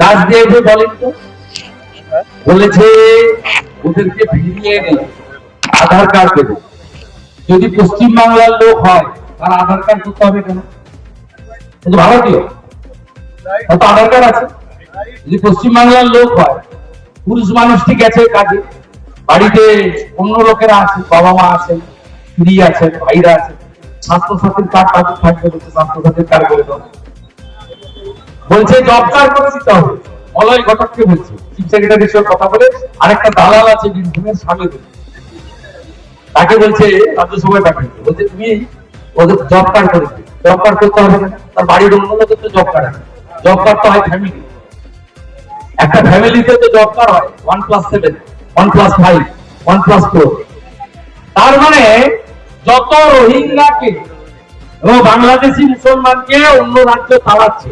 কাজ দিয়েছে বলেন তো বলেছে, ওদেরকে ফিরিয়ে এনে আধার কার্ড দেবে। যদি পশ্চিম বাংলার লোক হয়, তার আধার কার্ড করতে হবে কেন? ভারতীয়। আধার কার্ড আছে। যদি পশ্চিম বাংলার লোক হয় পুরুষ মানুষটি গেছে কাজে। বাড়িতে অন্য লোকেরা আছে, বাবা মা আছেন স্ত্রী আছেন ভাইরা আছেন স্বাস্থ্যসাথীর কার্ড তাদের থাকবে বলছে, স্বাস্থ্যসাথীর কার্ড করে দাও। বলছে, জব কার্ড করে দিতে হবে। মলয় ঘটককে বলছে চিফ সেক্রেটারির সঙ্গে কথা বলে, আরেকটা দালাল আছে বীরভূমের সামনে দিকে। তাকে বলছে, রাজ্যসভায় পাঠিয়েছে বলছে, তুমি ওদের জব কার্ড করে দিবে জব কার্ড করতে হবে না, তার বাড়ির অন্য লোকের তো জব কার্ড আছে। জব কার্ড তো হয় ফ্যামিলি একটা ফ্যামিলিতে তো কার্ড হয় one plus seven one plus five one plus four তার মানে যত রোহিঙ্গাকে এবং বাংলাদেশি মুসলমানকে অন্য রাজ্য তাড়াচ্ছে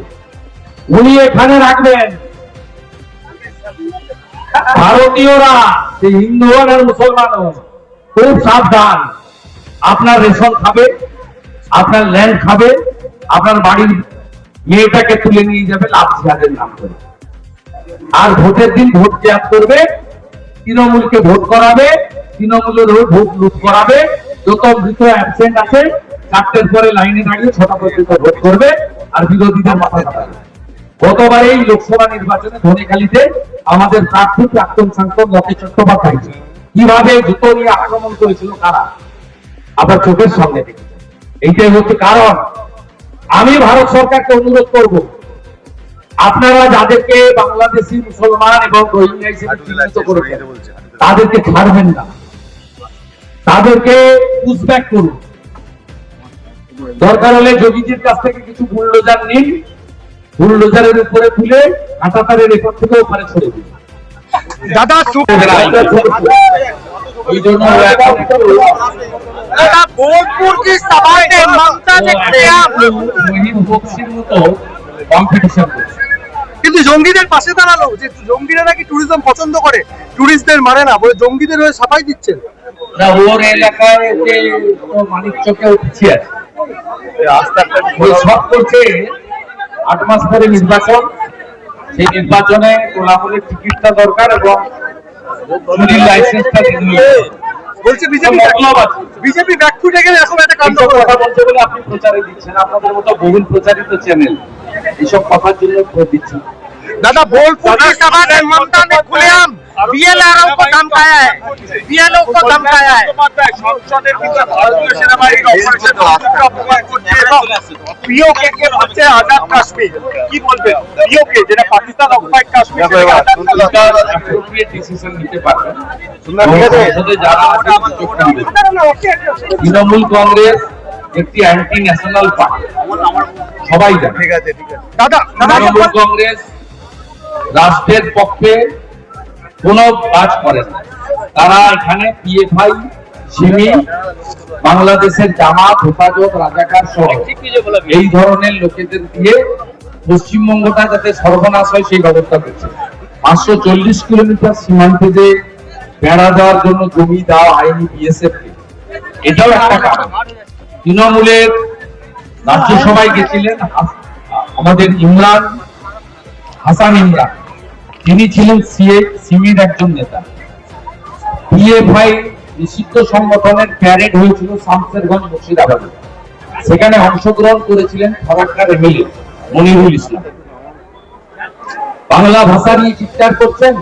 উনি এখানে রাখবেন। ভারতীয়রা, যে হিন্দু হন আর মুসলমান হন খুব সাবধান। আপনার রেশন খাবে, আপনার ল্যান্ড খাবে, আপনার বাড়ির মেয়েটাকে তুলে নিয়ে যাবে, লাভ জিহাদের নাম করে। আর ভোটের দিন ভোট ত্যাগ করবে, তৃণমূলকে ভোট করাবে, তৃণমূলের হয়ে ভোট লুট করাবে, যত মৃত অ্যাবসেন্ট আছে, চারটের পরে লাইনে দাঁড়িয়ে ছটা পর্যন্ত ভোট করবে আর বিরোধীদের মাথা কাটাবে গতবার এই লোকসভা নির্বাচনে ধনেখালিতে আমাদের প্রার্থী প্রাক্তন সাংসদ লকেশ চট্টোপাধ্যায় কীভাবে জুতো নিয়ে আক্রমণ করেছিল কারা? আবার চোখের সামনে এইটাই হচ্ছে কারণ। আমি ভারত সরকারকে অনুরোধ করব আপনারা যাদেরকে বাংলাদেশি মুসলমান এবং রোহিঙ্গা হিসেবে চিহ্নিত করেছেন তাদেরকে ছাড়বেন না। তাদেরকে পুষব্যাক করুন। দরকার হলে যোগীজির কাছ থেকে কিছু বুলডোজার নিন। বুলডোজারের উপরে তুলে কাঁটাতারের এপর থেকে ওখানে ছড়ে দিন। দাদা এই জন্য বোলপুর কি সবাই মমতা দেখতে আপ মতো কম্পিটিশন কিন্তু জঙ্গিদের পাশে দাঁড়াল যে জঙ্গিরা নাকি ট্যুরিজম পছন্দ করে ট্যুরিস্টদের মানে না বলে জঙ্গিদের হয়ে সাফাই দিচ্ছেন। না ওর এলাকায় যে মানিক চোখে পিছিয়ে আছে। ওই সব করছে আট মাস পরে নির্বাচন সেই নির্বাচনে তোলামূলের টিকিটটা দরকার এবং লাইসেন্সটা বলছে বিজেপি বিজেপি ব্যাকফুটে গেলে এখন একটা কাণ্ড কথা বলছে বলে আপনি প্রচারে দিচ্ছেন আপনাদের মতো বহুল প্রচারিত চ্যানেল এইসব কথার জন্য ভোট দিচ্ছেন दादा बोलपुर की सभा में ममता ने खुलेआम बीएलआरओ को धमकाया है बीएलओ को धमकाया है সংসদের ভিতরে ভারতীয় সেনাবাহিনীর অপারেশন অপমান করছে এবং পিওকে কে হচ্ছে আজাদ কাশ্মীর কি বলবেন পিওকে যেটা পাকিস্তান অকুপাইড কাশ্মীর সেটাকে আজাদ কাশ্মীর সরকার appropriate decision নিতে পারবে শুনলাম, ঠিক আছে? সংসদে যারা আছে সুযোগ দিবে। তৃণমূল কংগ্রেস একটি অ্যান্টি ন্যাশনাল পার্টি সবাই জানে। ঠিক আছে ঠিক আছে। দাদা তৃণমূল কংগ্রেস রাষ্ট্রের পক্ষে কোন কাজ করে না। তারা এখানে পিএফআই সিমি বাংলাদেশের জামাত হেফাজত রাজাকার সহ এই ধরনের লোকেদের দিয়ে পশ্চিমবঙ্গটা যাতে সর্বনাশ হয় সেই ব্যবস্থা করছে। পাঁচশো চল্লিশ কিলোমিটার সীমান্তে যে বেড়া দেওয়ার জন্য জমি দেওয়া হয়নি বিএসএফ এটাও একটা কারণ। তৃণমূলের রাজ্যসভায় গেছিলেন। আমাদের ইমরান, হাসান ইমরান। তিনি ছিলেন সিএ সিমির একজন নেতা। পিএফআই নিষিদ্ধ সংগঠনের প্যারেড হয়েছিল শামসেরগঞ্জ মুর্শিদাবাদে। সেখানে অংশগ্রহণ করেছিলেন ফারাক্কার এমএলএ মনিরুল ইসলাম। বাংলা ভাষা নিয়ে চিৎকার করছেন।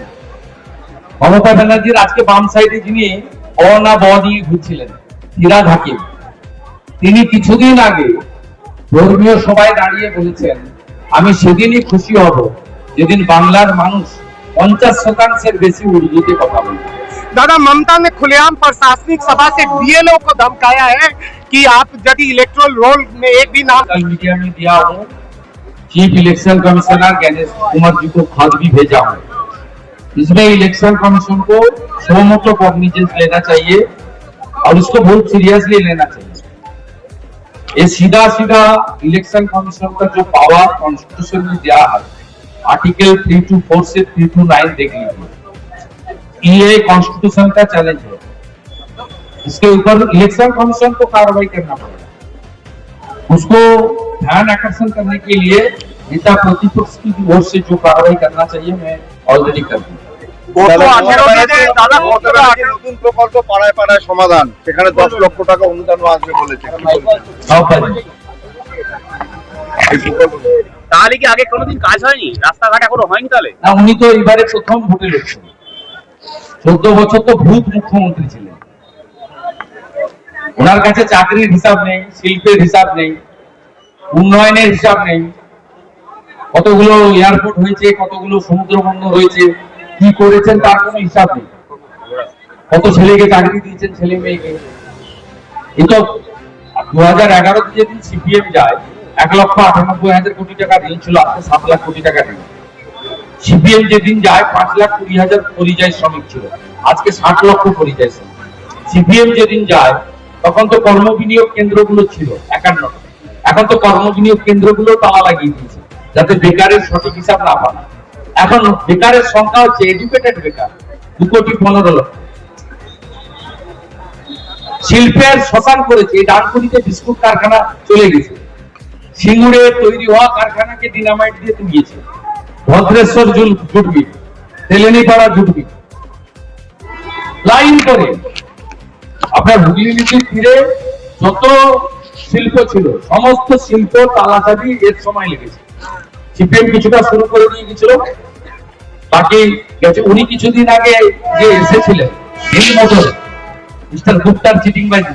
মমতা ব্যানার্জির আজকে বাম সাইডে যিনি অ না ব দিয়ে ঘুরছিলেন হাকিম। তিনি কিছুদিন আগে ধর্মীয় সভায় দাঁড়িয়ে বলেছেন আমি সেদিনই খুশি হব যেদিন বাংলার মানুষ পঞ্চাশ শতাংশের বেশি উর্দুতে কথা বলবে दादा ममता ने खुलेआम प्रशासनिक सभा से बीएलओ को धमकाया है कि आप यदि इलेक्ट्रोल रोल में एक भी नाम कल मीडिया में दिया हूँ chief election commissioner Ganesh Kumar ji को खत भी भेजा हूँ इसमें इलेक्शन कमीशन को सोमोटो कॉग्निजेंस लेना चाहिए और इसको बहुत सीरियसली लेना चाहिए ये सीधा सीधा इलेक्शन कमीशन का जो पावर कॉन्स्टिट्यूशन में दिया है आर्टिकल थ्री टू फोर से थ्री टू नाइन देख लीजिए। ये कॉन्स्टिट्यूशन का चैलेंज है। इसके ऊपर इलेक्शन कमीशन को कार्रवाई करना पड़ेगा। उसको ध्यान आकर्षण करने के लिए नेता प्रतिपक्ष की ओर से जो कार्रवाई करना चाहिए, मैं ऑलरेडी कर दी নতুন প্রকল্প পাড়ায় পাড়ায় সমাধান। সেখানে দশ লক্ষ টাকা অনুদান আসবে বলেছে কি বলবেন? সব পারি। এই প্রকল্প তাহলে কি আগে কোনোদিন কাজ হয়নি? রাস্তাঘাট এখনও হয়নি তাহলে? না উনি তো এবারে প্রথম ভোটে লড়ছেন চোদ্দ বছর তো ভূত মুখ্যমন্ত্রী ছিলেন। ওনার কাছে চাকরির হিসাব নেই শিল্পের হিসাব নেই উন্নয়নের হিসাব নেই। কতগুলো এয়ারপোর্ট হয়েছে কতগুলো সমুদ্র বন্দর হয়েছে কি করেছেন তার কোনো হিসাব নেই। কত ছেলেকে চাকরি দিয়েছেন ছেলে মেয়েকে। এই তো দু হাজার এগারোতে যেদিন সিপিএম যায়, এক লক্ষ আটানব্বই হাজার কোটি টাকা ঋণ ছিল, আজকে সাত লাখ কোটি টাকা ঋণ। সিপিএম যেদিন যায়, পাঁচ লাখ কুড়ি হাজার পরিযায়ী শ্রমিক ছিল, আজকে ষাট লক্ষ পরিযায়ী শ্রমিক। সিপিএম যেদিন যায়, তখন তো কর্ম বিনিয়োগ কেন্দ্রগুলো ছিল একান্ন এখন তো কর্ম বিনিয়োগ কেন্দ্রগুলো তালা লাগিয়ে দিয়েছে, যাতে বেকারের সঠিক হিসাব না পান এখন বেকারের সংখ্যা হচ্ছে এডুকেটেড বেকার, দু কোটি পনেরো লক্ষ। শিল্পের শ্মশান করেছে, এই ডানকুনিতে বিস্কুট কারখানা চলে গেছে। সিঙ্গুরে তৈরি হওয়া কারখানাকে ডিনামাইট দিয়ে তুলিয়েছে। ভদ্রেশ্বর জুটবি, তেলেনিপাড়া জুটবি। লাইন করে। আপনার হুগলি নদীর তীরে যত শিল্প ছিল, সমস্ত শিল্প তালাচাবি এর সময় লেগেছে। সিপিএম কিছুটা শুরু করে দিয়ে গেছিল বাকি উনি কিছুদিন আগে যে এসেছিলেন হিন্দ মোটরে মিস্টার গুপ্তার চিটিং বাজি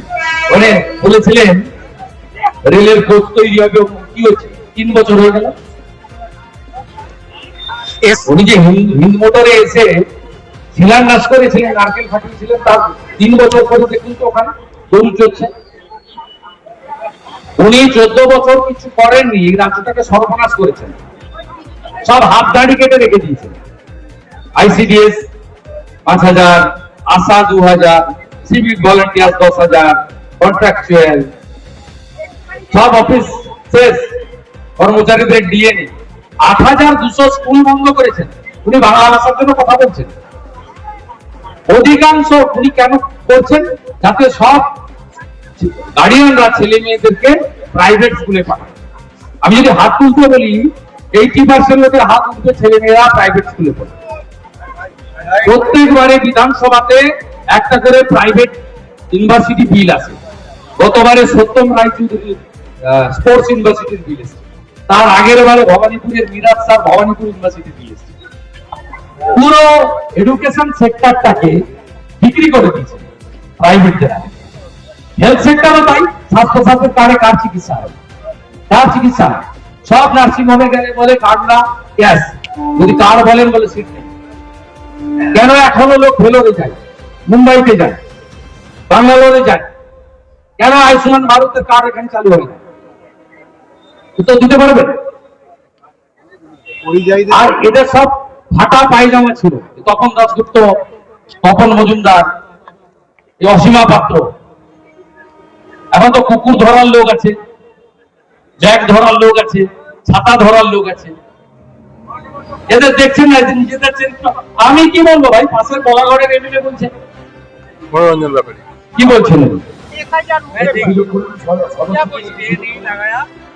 মানে বলেছিলেন রেলের কোচ তৈরি হবে কি হচ্ছে তিন বছর হয়ে গেল। উনি যে হিন্দ মোটরে এসে শিলান্যাস করেছিলেন নারকেল ফাটিয়েছিলেন তার তিন বছর পরে দেখুন তো ওখানে দৌড় চলছে। উনি চোদ্দ বছর কিছু করেননি রাজ্যটাকে সর্বনাশ করেছেন। সব হাত দাড়ি কেটে রেখে দিয়েছেন। আইসিডিএস পাঁচ হাজার, আশা দু হাজার সিভিক ভলেন্টিয়ার দশ হাজার, কন্ট্রাকচুয়াল। সব অফিস শেষ। কর্মচারীদের ডিএ আট হাজার দুশো স্কুল বন্ধ করেছেন। উনি বাংলা ভাষার জন্য কথা বলছেন। অধিকাংশ উনি কেন করছেন? যাতে সব গার্ডিয়ানরা, ছেলে মেয়েদেরকে প্রাইভেট স্কুলে পাঠায় আমি যদি হাত তুলতে বলি এইটি পার্সেন্ট লোকের হাত উঠবে ছেলে মেয়েরা প্রাইভেট স্কুলে পড়ে। প্রত্যেকবারে বিধানসভাতে একটা করে প্রাইভেট ইউনিভার্সিটি বিল আছে। গতবারে সত্যম রায়চৌধুরী স্পোর্টস ইউনিভার্সিটির বিল এসেছে। তার আগের বারে ভবানীপুরের মিরাজ স্যার ভবানীপুর ইউনিভার্সিটির বিল এসেছে। পুরো এডুকেশন সেক্টরটাকে বিক্রি করে দিয়েছে প্রাইভেট যারা। হেলথ সেক্টরও তাই স্বাস্থ্য সাথে কারে কার চিকিৎসা হয়? কার চিকিৎসা হয়? সব নার্সিং হোমে গেলে বলে কার্ড না গ্যাস যদি কার বলেন বলে সিট নেই। কেন এখনও লোক ভেলোরে যায়? মুম্বাইতে যায়। বাঙ্গালোরে যায়। কেন আয়ুষ্মান ভারতের কার্ড এখানে চালু হয় না? উত্তর দিতে পারবেন আর এদের সব ফাটা পায়জামা ছিল। তপন দাসগুপ্ত তপন মজুমদার এই অসীমা পাত্র। এখন তো কুকুর ধরার লোক আছে জ্যাক ধরার লোক আছে ছাতা ধরার লোক আছে। এদের দেখছেন না এদের নিজেদের চরিত্র আমি কি বলবো ভাই পাশের বলাগড়ের এমএলএ বলছে মনোরঞ্জন ব্যাপারী কি বলছেন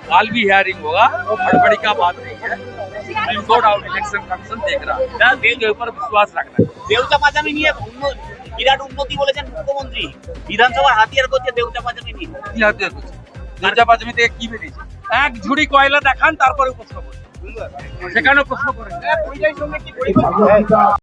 कल भी हियरिंग होगा हड़बड़ी का बात नहीं है सुप्रीम कोर्ट और इलेक्शन कमीशन देख रहा है इसके ऊपर विश्वास रखना है দেউচা পাজামি নিয়ে উন্ন- বিরাট উন্নতি বলেছেন মুখ্যমন্ত্রী বিধানসভার হাতিয়ার করছে দেউচা পাজামি নিয়ে কি হাতে করছে দুর্গা পাঁচমি থেকে কি বেরিয়েছে এক ঝুড়ি কয়লা দেখান তারপরে প্রশ্ন করুন সেখানেও প্রশ্ন করেন।